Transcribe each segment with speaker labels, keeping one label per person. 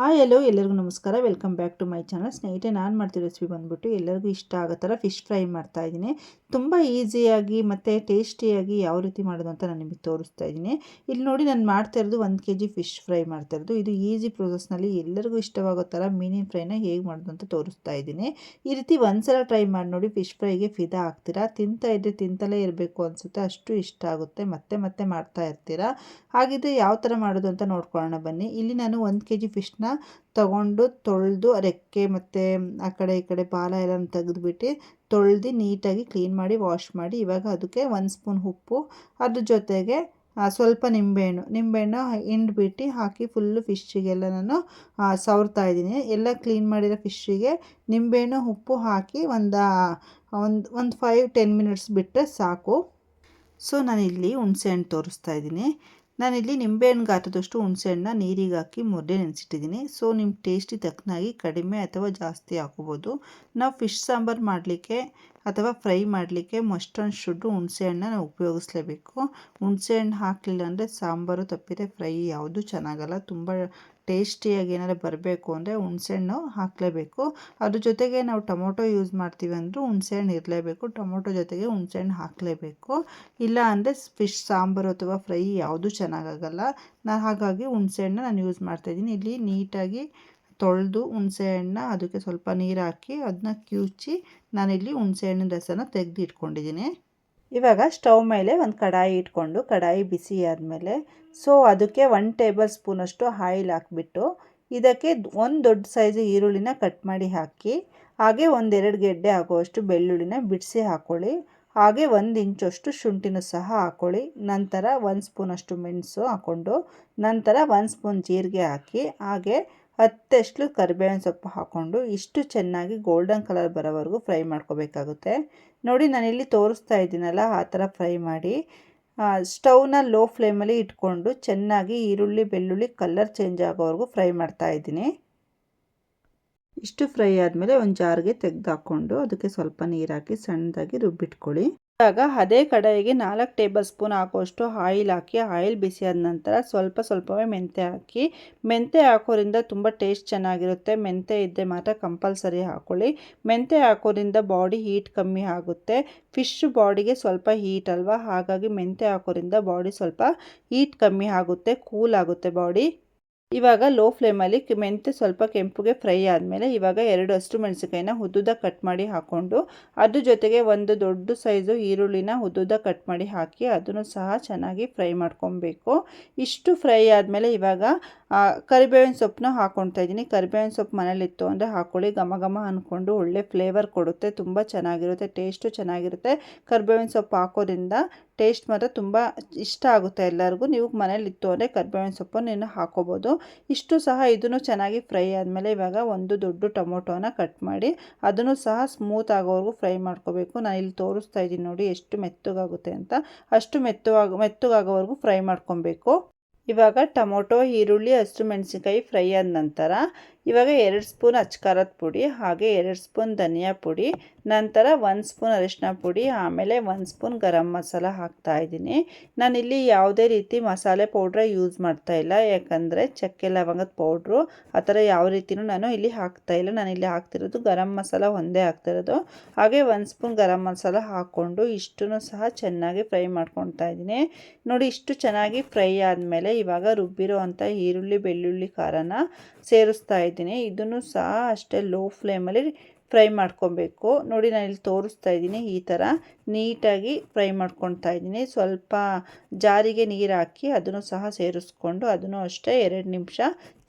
Speaker 1: Hi ಎಲ್ಲೋ ಎಲ್ಲರಿಗೂ ನಮಸ್ಕಾರ. Welcome back to my channel ಸ್ನೇಹಿತರೆ, ನಾನು ಮಾಡ್ತಿರೋ ರೆಸಿಪಿ ಬಂದ್ಬಿಟ್ಟು ಎಲ್ಲರಿಗೂ ಇಷ್ಟ ಆಗೋ ಥರ ಫಿಶ್ ಫ್ರೈ ಮಾಡ್ತಾ ಇದ್ದೀನಿ. ತುಂಬ ಈಸಿಯಾಗಿ ಮತ್ತು ಟೇಸ್ಟಿಯಾಗಿ ಯಾವ ರೀತಿ ಮಾಡೋದು ಅಂತ ನಾನು ನಿಮಗೆ ತೋರಿಸ್ತಾ ಇದ್ದೀನಿ. ಇಲ್ಲಿ ನೋಡಿ, ನಾನು ಮಾಡ್ತಾ ಇರೋದು ಒಂದು ಕೆ ಜಿ ಫಿಶ್ ಫ್ರೈ ಮಾಡ್ತಾ ಇರೋದು. ಇದು ಈಸಿ ಪ್ರೊಸೆಸ್ನಲ್ಲಿ ಎಲ್ಲರಿಗೂ ಇಷ್ಟವಾಗೋ ಥರ ಮೀನಿನ ಫ್ರೈನ ಹೇಗೆ ಮಾಡೋದು ಅಂತ ತೋರಿಸ್ತಾ ಇದ್ದೀನಿ. ಈ ರೀತಿ ಒಂದ್ಸಲ ಟ್ರೈ ಮಾಡಿ ನೋಡಿ ಫಿಶ್ ಫ್ರೈಗೆ ಫಿದಾ ಆಗ್ತೀರಾ? ತಿಂತಾ ಇದ್ದರೆ ತಿಂತಲೇ ಇರಬೇಕು ಅನಿಸುತ್ತೆ. ಅಷ್ಟು ಇಷ್ಟ ಆಗುತ್ತೆ. ಮತ್ತೆ ಮತ್ತೆ ಮಾಡ್ತಾ ಇರ್ತೀರಾ? ಹಾಗಿದ್ರೆ ಯಾವ ಥರ ಮಾಡೋದು ಅಂತ ನೋಡ್ಕೊಳ್ಳೋಣ ಬನ್ನಿ. ಇಲ್ಲಿ ನಾನು ಒಂದು ಕೆ ಜಿ ಫಿಶ್ನ ತಗೊಂಡು ತೊಳೆದು ರೆಕ್ಕೆ ಮತ್ತು ಆ ಕಡೆ ಈ ಕಡೆ ಬಾಲ ಎಲ್ಲ ತೆಗೆದುಬಿಟ್ಟು ತೊಳೆದು ನೀಟಾಗಿ ಕ್ಲೀನ್ ಮಾಡಿ ವಾಶ್ ಮಾಡಿ ಇವಾಗ ಅದಕ್ಕೆ ಒಂದು ಸ್ಪೂನ್ ಉಪ್ಪು. ಅದ್ರ ಜೊತೆಗೆ ಸ್ವಲ್ಪ ನಿಂಬೆಹಣ್ಣು. ನಿಂಬೆಹಣ್ಣು ಹಿಂಡ್ಬಿಟ್ಟು ಹಾಕಿ ಫುಲ್ಲು ಫಿಶ್ಶಿಗೆಲ್ಲ ನಾನು ಸವರ್ತಾ ಇದ್ದೀನಿ. ಎಲ್ಲ ಕ್ಲೀನ್ ಮಾಡಿರೋ ಫಿಶ್ಶಿಗೆ ನಿಂಬೆಹಣ್ಣು, ಉಪ್ಪು ಹಾಕಿ ಒಂದು ಒಂದು ಒಂದು ಫೈವ್ ಟೆನ್ ಮಿನಿಟ್ಸ್ ಬಿಟ್ಟರೆ ಸಾಕು. ಸೊ ನಾನಿಲ್ಲಿ ಹುಣಸೆಹಣ್ಣು ತೋರಿಸ್ತಾ ಇದ್ದೀನಿ. ನಾನಿಲ್ಲಿ ನಿಂಬೆಹಣ್ಣು ಗಾತ್ರದಷ್ಟು ಹುಣಸೆಹಣ್ಣನ್ನ ನೀರಿಗೆ ಹಾಕಿ ಮುದ್ದೆ ನೆನೆಸಿಟ್ಟಿದ್ದೀನಿ. ಸೊ ನಿಮ್ಮ ಟೇಸ್ಟಿ ತಕ್ಕನಾಗಿ ಕಡಿಮೆ ಅಥವಾ ಜಾಸ್ತಿ ಹಾಕೋಬೋದು ನಾವು ಫಿಶ್ ಸಾಂಬಾರು ಮಾಡಲಿಕ್ಕೆ ಅಥವಾ ಫ್ರೈ ಮಾಡಲಿಕ್ಕೆ ಮಸ್ಟ್ ಶುಡ್ಡು ಹುಣಸೆಹಣ್ಣು ನಾವು ಉಪಯೋಗಿಸ್ಲೇಬೇಕು. ಹುಣಸೆಹಣ್ಣು ಹಾಕಲಿಲ್ಲ ಅಂದರೆ ಸಾಂಬಾರು ತಪ್ಪಿದೆ ಫ್ರೈ ಯಾವುದೂ ಚೆನ್ನಾಗಲ್ಲ. ತುಂಬ ಟೇಸ್ಟಿಯಾಗಿ ಏನಾದ್ರು ಬರಬೇಕು ಅಂದರೆ ಹುಣಸೆಹಣ್ಣು ಹಾಕಲೇಬೇಕು. ಅದ್ರ ಜೊತೆಗೆ ನಾವು ಟೊಮೊಟೊ ಯೂಸ್ ಮಾಡ್ತೀವಿ ಅಂದರೂ ಹುಣಸೆಹಣ್ಣು ಇರಲೇಬೇಕು. ಟೊಮೊಟೊ ಜೊತೆಗೆ ಹುಣಸೆಹಣ್ಣು ಹಾಕಲೇಬೇಕು. ಇಲ್ಲ ಅಂದರೆ ಫಿಶ್ ಸಾಂಬಾರು ಅಥವಾ ಫ್ರೈ ಯಾವುದೂ ಚೆನ್ನಾಗಾಗಲ್ಲ. ನಾನು ಹಾಗಾಗಿ ಹುಣಸೆಹಣ್ಣು ನಾನು ಯೂಸ್ ಮಾಡ್ತಾಯಿದ್ದೀನಿ ಇಲ್ಲಿ ನೀಟಾಗಿ ತೊಳೆದು ಹುಣಸೆಹಣ್ಣು ಅದಕ್ಕೆ ಸ್ವಲ್ಪ ನೀರು ಹಾಕಿ ಅದನ್ನ ಕಿವುಚಿ ನಾನಿಲ್ಲಿ ಹುಣಸೆಹಣ್ಣಿನ ರಸನ ತೆಗೆದು ಇಟ್ಕೊಂಡಿದ್ದೀನಿ ಇವಾಗ ಸ್ಟವ್ ಮೇಲೆ ಒಂದು ಕಡಾಯಿ ಇಟ್ಕೊಂಡು, ಕಡಾಯಿ ಬಿಸಿ ಆದಮೇಲೆ ಸೊ ಅದಕ್ಕೆ ಒನ್ ಟೇಬಲ್ ಸ್ಪೂನಷ್ಟು ಆಯಿಲ್ ಹಾಕ್ಬಿಟ್ಟು, ಇದಕ್ಕೆ ಒಂದು ದೊಡ್ಡ ಸೈಜ್ ಈರುಳ್ಳಿನ ಕಟ್ ಮಾಡಿ ಹಾಕಿ, ಹಾಗೆ ಒಂದೆರಡು ಗೆಡ್ಡೆ ಆಗುವಷ್ಟು ಬೆಳ್ಳುಳ್ಳಿನ ಬಿಡಿಸಿ ಹಾಕ್ಕೊಳ್ಳಿ ಹಾಗೆ ಒಂದು ಇಂಚಷ್ಟು ಶುಂಠಿನೂ ಸಹ ಹಾಕ್ಕೊಳ್ಳಿ ನಂತರ ಒಂದು ಸ್ಪೂನಷ್ಟು ಮೆಣಸು ಹಾಕ್ಕೊಂಡು ನಂತರ ಒಂದು ಸ್ಪೂನ್ ಜೀರಿಗೆ ಹಾಕಿ, ಹಾಗೆ ಹತ್ತಷ್ಟು ಕರಿಬೇವಿನ ಸೊಪ್ಪು ಹಾಕ್ಕೊಂಡು ಇಷ್ಟು ಚೆನ್ನಾಗಿ ಗೋಲ್ಡನ್ ಕಲರ್ ಬರೋವರೆಗೂ ಫ್ರೈ ಮಾಡ್ಕೋಬೇಕಾಗುತ್ತೆ. ನೋಡಿ, ನಾನಿಲ್ಲಿ ತೋರಿಸ್ತಾ ಇದ್ದೀನಲ್ಲ, ಆ ಥರ ಫ್ರೈ ಮಾಡಿ. ಸ್ಟವ್ನ ಲೋ ಫ್ಲೇಮಲ್ಲಿ ಇಟ್ಕೊಂಡು ಚೆನ್ನಾಗಿ ಈರುಳ್ಳಿ, ಬೆಳ್ಳುಳ್ಳಿ ಕಲರ್ ಚೇಂಜ್ ಆಗೋವರೆಗೂ ಫ್ರೈ ಮಾಡ್ತಾ ಇದ್ದೀನಿ. ಇಷ್ಟು ಫ್ರೈ ಆದಮೇಲೆ ಒಂದು ಜಾರ್ಗೆ ತೆಗೆದು ಹಾಕ್ಕೊಂಡು ಅದಕ್ಕೆ ಸ್ವಲ್ಪ ನೀರಾಕಿ ಸಣ್ಣದಾಗಿ ರುಬ್ಬಿಟ್ಕೊಳ್ಳಿ. ಇವಾಗ ಅದೇ ಕಡಾಯಿಗೆ ನಾಲ್ಕು ಟೇಬಲ್ ಸ್ಪೂನ್ ಹಾಕುವಷ್ಟು ಆಯಿಲ್ ಹಾಕಿ, ಆಯಿಲ್ ಬಿಸಿಯಾದ ನಂತರ ಸ್ವಲ್ಪ ಸ್ವಲ್ಪವೇ ಮೆಂತೆ ಹಾಕಿ, ಮೆಂತೆ ಹಾಕೋದ್ರಿಂದ ತುಂಬ ಟೇಸ್ಟ್ ಚೆನ್ನಾಗಿರುತ್ತೆ. ಮೆಂತೆ ಇದ್ದರೆ ಮಾತ್ರ ಕಂಪಲ್ಸರಿ ಹಾಕೊಳ್ಳಿ. ಮೆಂತೆ ಹಾಕೋದ್ರಿಂದ ಬಾಡಿ ಹೀಟ್ ಕಮ್ಮಿ ಆಗುತ್ತೆ. ಫಿಶ್ ಬಾಡಿಗೆ ಸ್ವಲ್ಪ ಹೀಟ್ ಅಲ್ವಾ? ಹಾಗಾಗಿ ಮೆಂತೆ ಹಾಕೋದ್ರಿಂದ ಬಾಡಿ ಸ್ವಲ್ಪ ಹೀಟ್ ಕಮ್ಮಿ ಆಗುತ್ತೆ, ಕೂಲ್ ಆಗುತ್ತೆ ಬಾಡಿ. ಇವಾಗ ಲೋ ಫ್ಲೇಮಲ್ಲಿ ಮೆಂತೆ ಸ್ವಲ್ಪ ಕೆಂಪುಗೆ ಫ್ರೈ ಆದಮೇಲೆ ಇವಾಗ ಎರಡು ಅಷ್ಟು ಮೆಣಸಿಕಾಯಿನ ಉದ್ದುದ ಕಟ್ ಮಾಡಿ ಹಾಕ್ಕೊಂಡು ಅದ್ರ ಜೊತೆಗೆ ಒಂದು ದೊಡ್ಡ ಸೈಜು ಈರುಳ್ಳಿನ ಉದ್ದುದ ಕಟ್ ಮಾಡಿ ಹಾಕಿ ಅದನ್ನು ಸಹ ಚೆನ್ನಾಗಿ ಫ್ರೈ ಮಾಡ್ಕೊಬೇಕು. ಇಷ್ಟು ಫ್ರೈ ಆದಮೇಲೆ ಇವಾಗ ಕರಿಬೇವಿನ ಸೊಪ್ಪನ್ನ ಹಾಕ್ಕೊಳ್ತಾ ಇದ್ದೀನಿ. ಕರಿಬೇವಿನ ಸೊಪ್ಪು ಮನೇಲಿತ್ತು ಅಂದರೆ ಹಾಕ್ಕೊಳ್ಳಿ ಘಮ ಘಮ ಅಂದ್ಕೊಂಡು ಒಳ್ಳೆ ಫ್ಲೇವರ್ ಕೊಡುತ್ತೆ, ತುಂಬ ಚೆನ್ನಾಗಿರುತ್ತೆ ಟೇಸ್ಟು ಚೆನ್ನಾಗಿರುತ್ತೆ. ಕರಿಬೇವಿನ ಸೊಪ್ಪು ಹಾಕೋದ್ರಿಂದ ಟೇಸ್ಟ್ ಮಾತ್ರ ತುಂಬ ಇಷ್ಟ ಆಗುತ್ತೆ ಎಲ್ಲರಿಗೂ. ನೀವು ಮನೇಲಿತ್ತು ಅಂದರೆ ಕರ್ಬೇವಿನ ಸೊಪ್ಪು ನೀನು ಹಾಕೋಬೋದು. ಇಷ್ಟು ಸಹ ಇದನ್ನು ಚೆನ್ನಾಗಿ ಫ್ರೈ ಆದಮೇಲೆ ಇವಾಗ ಒಂದು ದೊಡ್ಡ ಟೊಮೊಟೊನ ಕಟ್ ಮಾಡಿ ಅದನ್ನು ಸಹ ಸ್ಮೂತ್ ಆಗೋವರೆಗೂ ಫ್ರೈ ಮಾಡ್ಕೋಬೇಕು. ನಾನು ಇಲ್ಲಿ ತೋರಿಸ್ತಾ ಇದ್ದೀನಿ ನೋಡಿ ಎಷ್ಟು ಮೆತ್ತಗಾಗುತ್ತೆ ಅಂತ. ಅಷ್ಟು ಮೆತ್ತವಾಗ, ಮೆತ್ತಗಾಗೋವರೆಗೂ ಫ್ರೈ ಮಾಡ್ಕೊಬೇಕು. ಇವಾಗ ಟೊಮೊಟೊ, ಈರುಳ್ಳಿ, ಹಸಿರು ಮೆಣಸಿನ್ಕಾಯಿ ಫ್ರೈ ಆದ ನಂತರ ಇವಾಗ ಎರಡು ಸ್ಪೂನ್ ಅಚ್ಕಾರದ ಪುಡಿ, ಹಾಗೆ ಎರಡು ಸ್ಪೂನ್ ಧನಿಯಾ ಪುಡಿ, ನಂತರ ಒಂದು ಸ್ಪೂನ್ ಅರಿಶಿನ ಪುಡಿ, ಆಮೇಲೆ ಒಂದು ಸ್ಪೂನ್ ಗರಂ ಮಸಾಲ ಹಾಕ್ತಾ ಇದ್ದೀನಿ. ನಾನಿಲ್ಲಿ ಯಾವುದೇ ರೀತಿ ಮಸಾಲೆ ಪೌಡ್ರ ಯೂಸ್ ಮಾಡ್ತಾ ಇಲ್ಲ, ಯಾಕಂದರೆ ಚಕ್ಕೆ, ಲವಂಗದ ಪೌಡ್ರು ಆ ಥರ ಯಾವ ರೀತಿಯೂ ನಾನು ಇಲ್ಲಿ ಹಾಕ್ತಾ ಇಲ್ಲ. ನಾನು ಇಲ್ಲಿ ಹಾಕ್ತಿರೋದು ಗರಂ ಮಸಾಲ ಒಂದೇ ಹಾಕ್ತಿರೋದು. ಹಾಗೆ ಒಂದು ಸ್ಪೂನ್ ಗರಂ ಮಸಾಲ ಹಾಕ್ಕೊಂಡು ಇಷ್ಟನ್ನು ಸಹ ಚೆನ್ನಾಗಿ ಫ್ರೈ ಮಾಡ್ಕೊತಾ ಇದ್ದೀನಿ. ನೋಡಿ, ಇಷ್ಟು ಚೆನ್ನಾಗಿ ಫ್ರೈ ಆದಮೇಲೆ ಇವಾಗ ರುಬ್ಬಿರೋ ಅಂಥ ಈರುಳ್ಳಿ, ಬೆಳ್ಳುಳ್ಳಿ, ಖಾರನ ಸೇರಿಸ್ತಾ ಇದ್ದೀನಿ. ಇದನ್ನು ಸಹ ಅಷ್ಟೇ ಲೋ ಫ್ಲೇಮಲ್ಲಿ ಫ್ರೈ ಮಾಡ್ಕೊಬೇಕು. ನೋಡಿ ನಾನು ಇಲ್ಲಿ ತೋರಿಸ್ತಾ ಇದ್ದೀನಿ ಈ ಥರ ನೀಟಾಗಿ ಫ್ರೈ ಮಾಡ್ಕೊತಾ ಇದ್ದೀನಿ. ಸ್ವಲ್ಪ ಜಾರಿಗೆ ನೀರು ಹಾಕಿ ಅದನ್ನು ಸಹ ಸೇರಿಸ್ಕೊಂಡು ಅದನ್ನು ಅಷ್ಟೇ ಎರಡು ನಿಮಿಷ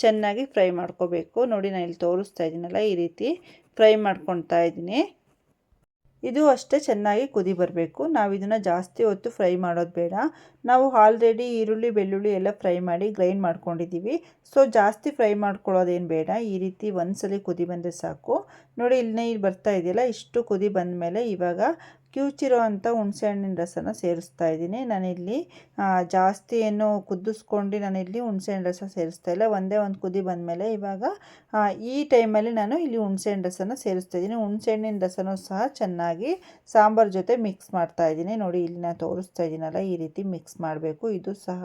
Speaker 1: ಚೆನ್ನಾಗಿ ಫ್ರೈ ಮಾಡ್ಕೋಬೇಕು. ನೋಡಿ ನಾನು ಇಲ್ಲಿ ತೋರಿಸ್ತಾ ಇದ್ದೀನಲ್ಲ ಈ ರೀತಿ ಫ್ರೈ ಮಾಡ್ಕೊತಾ ಇದ್ದೀನಿ. ಇದು ಅಷ್ಟೇ ಚೆನ್ನಾಗಿ ಕುದಿ ಬರಬೇಕು. ನಾವು ಇದನ್ನು ಜಾಸ್ತಿ ಹೊತ್ತು ಫ್ರೈ ಮಾಡೋದು ಬೇಡ. ನಾವು ಆಲ್ರೆಡಿ ಈರುಳ್ಳಿ, ಬೆಳ್ಳುಳ್ಳಿ ಎಲ್ಲ ಫ್ರೈ ಮಾಡಿ ಗ್ರೈಂಡ್ ಮಾಡ್ಕೊಂಡಿದ್ದೀವಿ ಸೊ, ಜಾಸ್ತಿ ಫ್ರೈ ಮಾಡ್ಕೊಳ್ಳೋದೇನು ಬೇಡ. ಈ ರೀತಿ ಒಂದ್ಸಲಿ ಕುದಿ ಬಂದರೆ ಸಾಕು. ನೋಡಿ ಇಲ್ಲಿ ನೀರು ಬರ್ತಾ ಇದೆಯಲ್ಲ? ಇಷ್ಟು ಕುದಿ ಬಂದ ಮೇಲೆ ಇವಾಗ ಕಿವುಚಿರೋ ಅಂಥ ಹುಣಸೆಹಣ್ಣಿನ ರಸನ ಸೇರಿಸ್ತಾ ಇದ್ದೀನಿ. ನಾನಿಲ್ಲಿ ಜಾಸ್ತಿ ಏನು ಕುದಿಸ್ಕೊಂಡು ನಾನಿಲ್ಲಿ ಹುಣಸೆಹಣ್ಣು ರಸ ಸೇರಿಸ್ತಾ ಇಲ್ಲ. ಒಂದೇ ಒಂದು ಕುದಿ ಬಂದಮೇಲೆ ಇವಾಗ ಈ ಟೈಮಲ್ಲಿ ನಾನು ಇಲ್ಲಿ ಹುಣಸೆಹಣ್ಣು ರಸನ ಸೇರಿಸ್ತಾ ಇದ್ದೀನಿ. ಹುಣಸೆಹಣ್ಣಿನ ರಸನೂ ಸಹ ಚೆನ್ನಾಗಿ ಸಾಂಬಾರ್ ಜೊತೆ ಮಿಕ್ಸ್ ಮಾಡ್ತಾ ಇದ್ದೀನಿ. ನೋಡಿ, ಇಲ್ಲಿ ನಾನು ತೋರಿಸ್ತಾ ಇದ್ದೀನಲ್ಲ, ಈ ರೀತಿ ಮಿಕ್ಸ್ ಮಾಡಬೇಕು. ಇದು ಸಹ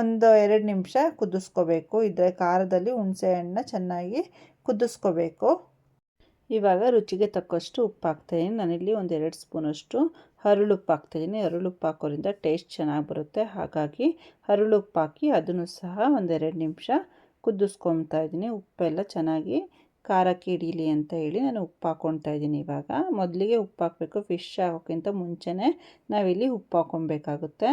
Speaker 1: ಒಂದು ಎರಡು ನಿಮಿಷ ಕುದಿಸ್ಕೋಬೇಕು. ಇದರ ಖಾರದಲ್ಲಿ ಹುಣಸೆಹಣ್ಣನ್ನ ಚೆನ್ನಾಗಿ ಕುದಿಸ್ಕೋಬೇಕು. ಇವಾಗ ರುಚಿಗೆ ತಕ್ಕಷ್ಟು ಉಪ್ಪು ಹಾಕ್ತಾಯಿದ್ದೀನಿ ನಾನಿಲ್ಲಿ ಒಂದು ಎರಡು ಸ್ಪೂನಷ್ಟು ಹರಳುಪ್ಪು ಹಾಕ್ತಾಯಿದ್ದೀನಿ ಹರಳುಪ್ಪು ಹಾಕೋದ್ರಿಂದ ಟೇಸ್ಟ್ ಚೆನ್ನಾಗಿ ಬರುತ್ತೆ ಹಾಗಾಗಿ ಹರಳುಪ್ಪು ಹಾಕಿ ಅದನ್ನು ಸಹ ಒಂದೆರಡು ನಿಮಿಷ ಕುದಿಸ್ಕೊತಾ ಇದ್ದೀನಿ ಉಪ್ಪೆಲ್ಲ ಚೆನ್ನಾಗಿ ಖಾರಕ್ಕೆ ಹಿಡೀಲಿ ಅಂತ ಹೇಳಿ ನಾನು ಉಪ್ಪು ಹಾಕ್ಕೊತಾ ಇದ್ದೀನಿ ಇವಾಗ. ಮೊದಲಿಗೆ ಉಪ್ಪು ಹಾಕಬೇಕು ಫಿಶ್ ಹಾಕೋಕ್ಕಿಂತ ಮುಂಚೆನೇ ನಾವಿಲ್ಲಿ ಉಪ್ಪು ಹಾಕ್ಕೊಬೇಕಾಗುತ್ತೆ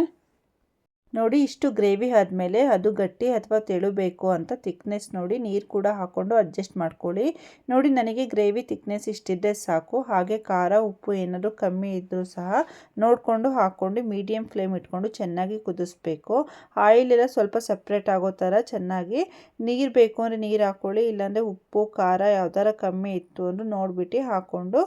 Speaker 1: ನೋಡಿ, ಇಷ್ಟು ಗ್ರೇವಿ ಆದಮೇಲೆ ಅದು ಗಟ್ಟಿ ಅಥವಾ ತೆಳುಬೇಕು ಅಂತ ತಿಕ್ನೆಸ್ ನೋಡಿ ನೀರು ಕೂಡ ಹಾಕ್ಕೊಂಡು ಅಡ್ಜಸ್ಟ್ ಮಾಡ್ಕೊಳ್ಳಿ. ನೋಡಿ, ನನಗೆ ಗ್ರೇವಿ ತಿಕ್ನೆಸ್ ಇಷ್ಟಿದ್ದರೆ ಸಾಕು. ಹಾಗೆ ಖಾರ, ಉಪ್ಪು ಏನಾದರೂ ಕಮ್ಮಿ ಇದ್ದರೂ ಸಹ ನೋಡಿಕೊಂಡು ಹಾಕ್ಕೊಂಡು ಮೀಡಿಯಮ್ ಫ್ಲೇಮ್ ಇಟ್ಕೊಂಡು ಚೆನ್ನಾಗಿ ಕುದಿಸ್ಬೇಕು. ಆಯಿಲ್ ಎಲ್ಲ ಸ್ವಲ್ಪ ಸಪ್ರೇಟ್ ಆಗೋ ಥರ ಚೆನ್ನಾಗಿ ನೀರು ಬೇಕು ಅಂದರೆ ನೀರು ಹಾಕ್ಕೊಳ್ಳಿ ಇಲ್ಲಾಂದರೆ ಉಪ್ಪು, ಖಾರ ಯಾವ್ದಾರ ಕಮ್ಮಿ ಇತ್ತು ಅಂದರೆ ನೋಡಿಬಿಟ್ಟು ಹಾಕ್ಕೊಂಡು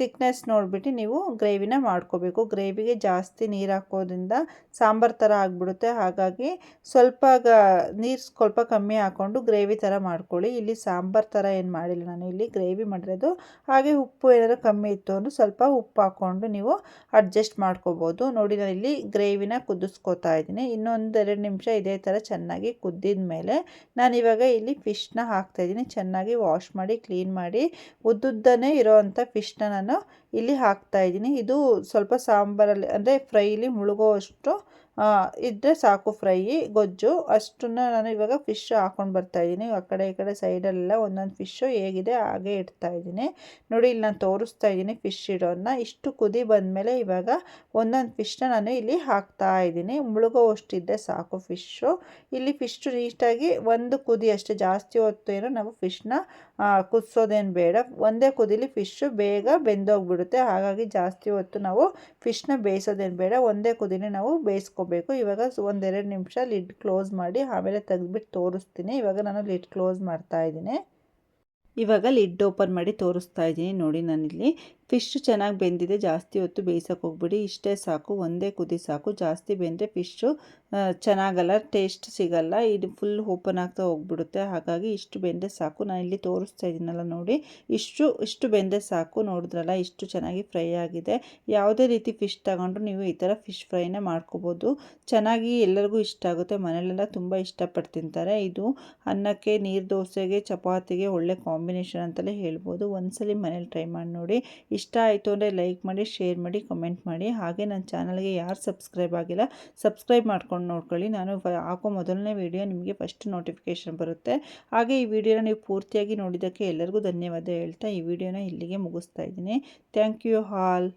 Speaker 1: ತಿಕ್ನೆಸ್ ನೋಡಿಬಿಟ್ಟು ನೀವು ಗ್ರೇವಿನ ಮಾಡ್ಕೋಬೇಕು. ಗ್ರೇವಿಗೆ ಜಾಸ್ತಿ ನೀರು ಹಾಕೋದ್ರಿಂದ ಸಾಂಬಾರು ಥರ ಆಗಿಬಿಡುತ್ತೆ. ಹಾಗಾಗಿ ಸ್ವಲ್ಪ ನೀರು ಸ್ವಲ್ಪ ಕಮ್ಮಿ ಹಾಕ್ಕೊಂಡು ಗ್ರೇವಿ ಥರ ಮಾಡ್ಕೊಳ್ಳಿ. ಇಲ್ಲಿ ಸಾಂಬಾರು ಥರ ಏನು ಮಾಡಿಲ್ಲ ನಾನು. ಇಲ್ಲಿ ಗ್ರೇವಿ ಮಾಡಿರೋದು ಹಾಗೆ ಉಪ್ಪು ಏನಾದರೂ ಕಮ್ಮಿ ಇತ್ತು ಅಂದರೆ ಸ್ವಲ್ಪ ಉಪ್ಪು ಹಾಕ್ಕೊಂಡು ನೀವು ಅಡ್ಜಸ್ಟ್ ಮಾಡ್ಕೋಬೋದು. ನೋಡಿ, ನಾನು ಇಲ್ಲಿ ಗ್ರೇವಿನ ಕುದಿಸ್ಕೋತಾ ಇದ್ದೀನಿ. ಇನ್ನೊಂದು ಎರಡು ನಿಮಿಷ ಇದೇ ಥರ ಚೆನ್ನಾಗಿ ಕುದ್ದಿದ ಮೇಲೆ ನಾನಿವಾಗ ಇಲ್ಲಿ ಫಿಶ್ನ ಹಾಕ್ತಾಯಿದ್ದೀನಿ ಚೆನ್ನಾಗಿ ವಾಶ್ ಮಾಡಿ ಕ್ಲೀನ್ ಮಾಡಿ, ಉದ್ದುದ್ದನೇ ಇರೋವಂಥ ಫಿಶ್ನ ನಾನು ಇಲ್ಲಿ ಹಾಕ್ತಾ ಇದ್ದೀನಿ. ಇದು ಸ್ವಲ್ಪ ಸಾಂಬಾರಲ್ಲಿ, ಅಂದರೆ ಫ್ರೈಲಿ ಮುಳುಗೋವಷ್ಟು ಇದ್ದರೆ ಸಾಕು ಫ್ರೈ ಗೊಜ್ಜು, ಅಷ್ಟನ್ನು ನಾನು ಇವಾಗ ಫಿಶ್ ಹಾಕ್ಕೊಂಡು ಬರ್ತಾಯಿದ್ದೀನಿ ಆ ಕಡೆ ಈ ಕಡೆ ಸೈಡಲ್ಲೆಲ್ಲ ಒಂದೊಂದು ಫಿಶ್ಶು ಹೇಗಿದೆ, ಹಾಗೆ ಇಡ್ತಾ ಇದ್ದೀನಿ ನೋಡಿ, ಇಲ್ಲಿ ನಾನು ತೋರಿಸ್ತಾ ಇದ್ದೀನಿ ಫಿಶ್ ಇಡೋದನ್ನ ಇಷ್ಟು ಕುದಿ ಬಂದಮೇಲೆ ಇವಾಗ ಒಂದೊಂದು ಫಿಶ್ನ ನಾನು ಇಲ್ಲಿ ಹಾಕ್ತಾ ಇದ್ದೀನಿ ಮುಳುಗೋವಷ್ಟಿದ್ದೆ ಸಾಕು ಫಿಶ್ಶು ಇಲ್ಲಿ ಫಿಶ್ ನೀಟಾಗಿ ಒಂದು ಕುದಿ ಅಷ್ಟೇ, ಜಾಸ್ತಿ ಹೊತ್ತು ಏನೋ ನಾವು ಫಿಶ್ನ ಕುದಿಸೋದೇನು ಬೇಡ. ಒಂದೇ ಕುದಿಲಿ ಫಿಶ್ಶು ಬೇಗ ಬೆಂದೋಗ್ಬಿಡುತ್ತೆ. ಹಾಗಾಗಿ ಜಾಸ್ತಿ ಹೊತ್ತು ನಾವು ಫಿಶ್ನ ಬೇಯಿಸೋದೇನು ಬೇಡ. ಒಂದೇ ಕುದಿನೇ ನಾವು ಬೇಯಿಸ್ಕೋಬೇಕು ಇವಾಗ ಒಂದೆರಡು ನಿಮಿಷ ಲಿಡ್ ಕ್ಲೋಸ್ ಮಾಡಿ ಆಮೇಲೆ ತೆಗೆದ್ಬಿಟ್ಟು ತೋರಿಸ್ತೀನಿ. ಇವಾಗ ನಾನು ಲಿಡ್ ಕ್ಲೋಸ್ ಮಾಡ್ತಾ ಇದ್ದೀನಿ. ಇವಾಗ ಲಿಡ್ ಓಪನ್ ಮಾಡಿ ತೋರಿಸ್ತಾ ಇದ್ದೀನಿ. ನೋಡಿ ನಾನಿಲ್ಲಿ ಫಿಶ್ ಚೆನ್ನಾಗಿ ಬೆಂದಿದೆ, ಜಾಸ್ತಿ ಹೊತ್ತು ಬೇಯಿಸೋಕೆ ಹೋಗ್ಬಿಡಿ. ಇಷ್ಟೇ ಸಾಕು, ಒಂದೇ ಕುದಿ ಸಾಕು. ಜಾಸ್ತಿ ಬೆಂದರೆ ಫಿಶ್ಶು ಚೆನ್ನಾಗಲ್ಲ, ಟೇಸ್ಟ್ ಸಿಗಲ್ಲ. ಇದು ಫುಲ್ ಓಪನ್ ಆಗ್ತಾ ಹೋಗ್ಬಿಡುತ್ತೆ. ಹಾಗಾಗಿ ಇಷ್ಟು ಬೆಂದರೆ ಸಾಕು. ನಾನು ಇಲ್ಲಿ ತೋರಿಸ್ತಾ ಇದ್ದೀನಲ್ಲ ನೋಡಿ. ಇಷ್ಟು ಇಷ್ಟು ಬೆಂದರೆ ಸಾಕು. ನೋಡಿದ್ರಲ್ಲ, ಇಷ್ಟು ಚೆನ್ನಾಗಿ ಫ್ರೈ ಆಗಿದೆ. ಯಾವುದೇ ರೀತಿ ಫಿಶ್ ತಗೊಂಡ್ರು ನೀವು ಈ ಥರ ಫಿಶ್ ಫ್ರೈನ ಮಾಡ್ಕೋಬೋದು. ಚೆನ್ನಾಗಿ ಎಲ್ಲರಿಗೂ ಇಷ್ಟ ಆಗುತ್ತೆ. ಮನೆಯಲ್ಲೆಲ್ಲ ತುಂಬ ಇಷ್ಟಪಟ್ಟು ತಿಂತಾರೆ. ಇದು ಅನ್ನಕ್ಕೆ, ನೀರು ದೋಸೆಗೆ, ಚಪಾತಿಗೆ ಒಳ್ಳೆ ಕಾಂಬಿನೇಷನ್ ಅಂತಲೇ ಹೇಳ್ಬೋದು. ಒಂದ್ಸಲಿ ಮನೇಲಿ ಟ್ರೈ ಮಾಡಿ ನೋಡಿ. ಇಷ್ಟ ಆಯಿತು ಅಂದರೆ ಲೈಕ್ ಮಾಡಿ ಶೇರ್ ಮಾಡಿ ಕಮೆಂಟ್ ಮಾಡಿ. ಹಾಗೆ ನನ್ನ ಚಾನಲ್ಗೆ ಯಾರು ಸಬ್ಸ್ಕ್ರೈಬ್ ಆಗಿಲ್ಲ ಸಬ್ಸ್ಕ್ರೈಬ್ ಮಾಡ್ಕೊಂಡು ನೋಡ್ಕೊಳ್ಳಿ. ನಾನು ಹಾಕೋ ಮೊದಲನೇ ವಿಡಿಯೋ ನಿಮಗೆ ಫಸ್ಟ್ ನೋಟಿಫಿಕೇಷನ್ ಬರುತ್ತೆ. ಹಾಗೆ ಈ ವಿಡಿಯೋನ ನೀವು ಪೂರ್ತಿಯಾಗಿ ನೋಡಿದ್ದಕ್ಕೆ ಎಲ್ಲರಿಗೂ ಧನ್ಯವಾದ ಹೇಳ್ತಾ ಈ ವಿಡಿಯೋನ ಇಲ್ಲಿಗೆ ಮುಗಿಸ್ತಾ ಇದ್ದೀನಿ. Thank you all